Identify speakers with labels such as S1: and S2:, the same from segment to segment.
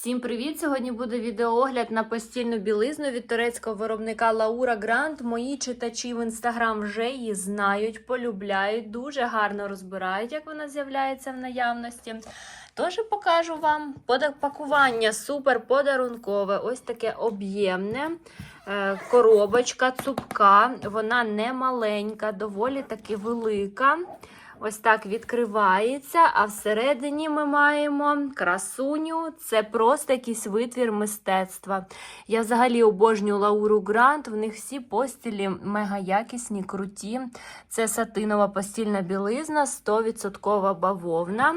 S1: Всім привіт! Сьогодні буде відеоогляд на постільну білизну від турецького виробника Лаура Грант. Мої читачі в інстаграм вже її знають, полюбляють, дуже гарно розбирають, як вона з'являється в наявності. Тож покажу вам пакування супер подарункове, ось таке об'ємне. Е, Коробочка цупка, вона не маленька, доволі таки велика. Ось так відкривається, а всередині ми маємо красуню. Це просто якийсь витвір мистецтва. Я взагалі обожнюю Лауру Грант. В них всі постілі мега якісні, круті. Це сатинова постільна білизна, 100% бавовна.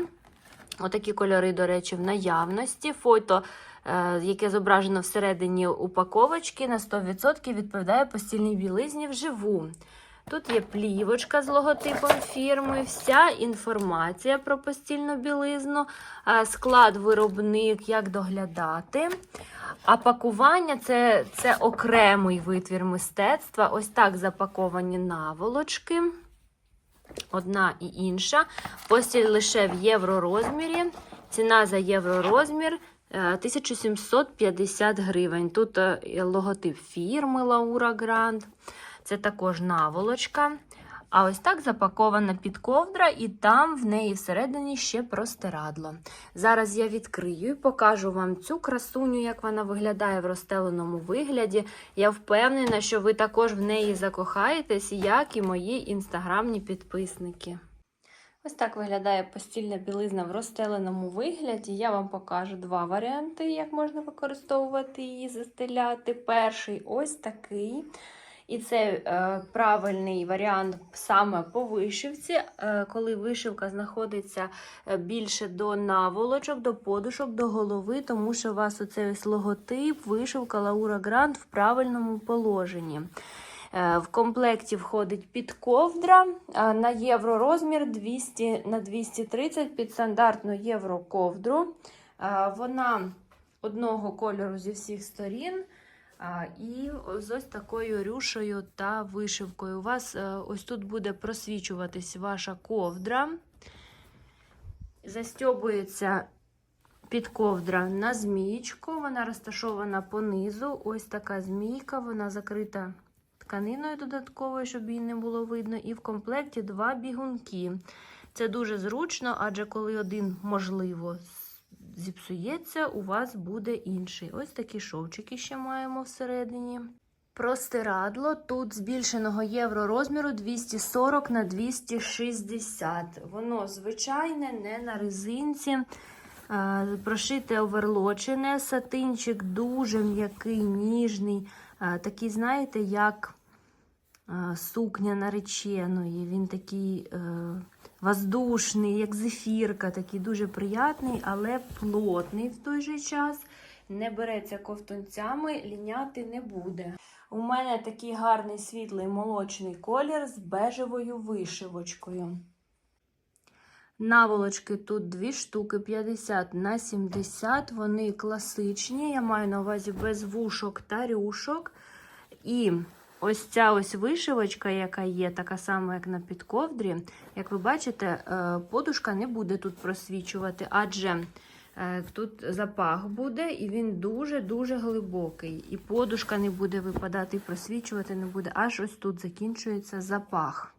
S1: Отакі кольори, до речі, в наявності. Фото, е, яке зображено всередині упаковочки, на 100% відповідає постільній білизні вживу. Тут є плівочка з логотипом фірми, вся інформація про постільну білизну, е, склад виробник, як доглядати. А пакування це, це окремий витвір мистецтва. Ось так запаковані наволочки. Одна і інша. Постіль лише в євророзмірі. Ціна за євророзмір е, 1750 гривень. Тут е, логотип фірми Лаура Грант. Це також наволочка. А ось так запакована підковдра, і там в неї всередині ще простирадло. Зараз я відкрию і покажу вам цю красуню, як вона виглядає в розстеленому вигляді. Я впевнена, що ви також в неї закохаєтесь, як і мої інстаграмні підписники. Ось так виглядає постільна білизна в розстеленому вигляді. Я вам покажу два варіанти, як можна використовувати її, застеляти. Перший ось такий. І це е, правильний варіант саме по вишивці, е, коли вишивка знаходиться е, більше до наволочок, до подушок, до голови, тому що у вас оцей логотип, вишивка Лаура Грант в правильному положенні. Е, В комплекті входить підковдра е, на євро розмір 200 на 230 під стандартну євро ковдру. Вона одного кольору зі всіх сторін. І з ось такою рюшею та вишивкою. У вас е, ось тут буде просвічуватись ваша ковдра. Застьобується підковдра на змієчку. Вона розташована понизу. Ось така змійка, вона закрита тканиною додатковою, щоб її не було видно. І в комплекті два бігунки. Це дуже зручно, адже коли один, можливо, зіпсується, у вас буде інший. Ось такі шовчики ще маємо всередині. Простирадло тут збільшеного євро розміру 240 на 260. Воно звичайне, не на резинці. Прошите оверлочене, сатинчик дуже м'який, ніжний. Такий, знаєте, як сукня нареченої. Він такий е, воздушний, як зефірка, такий дуже приятний, але плотний в той же час. Не береться ковтунцями, ліняти не буде. У мене такий гарний світлий молочний колір з бежевою вишивочкою. Наволочки тут дві штуки 50 на 70. Вони класичні. Я маю на увазі без вушок та рюшок. І ось ця ось вишивочка, яка є, така сама, як на підковдрі. Як ви бачите, е, подушка не буде тут просвічувати, адже е, тут запах буде, і він дуже-дуже глибокий. І подушка не буде випадати, і просвічувати не буде. Аж ось тут закінчується запах.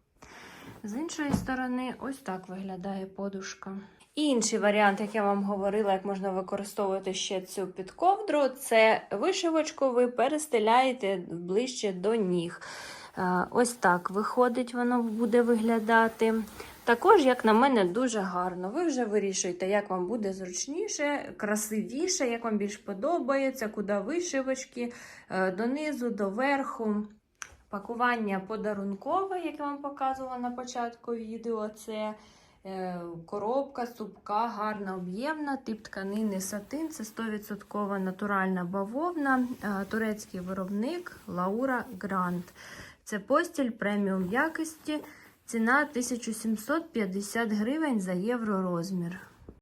S1: З іншої сторони, ось так виглядає подушка. Інший варіант, як я вам говорила, як можна використовувати ще цю підковдру, це вишивочку ви перестеляєте ближче до ніг. Е, Ось так виходить, воно буде виглядати. Також, як на мене, дуже гарно. Ви вже вирішуєте, як вам буде зручніше, красивіше, як вам більш подобається, куди вишивочки, е, донизу, до верху. Пакування подарункове, як я вам показувала на початку відео, це коробка, супка, гарна об'ємна, тип тканини сатин. Це 100% натуральна бавовна, е, турецький виробник Лаура Грант. Це постіль преміум якості. Ціна 1750 гривень за євро розмір.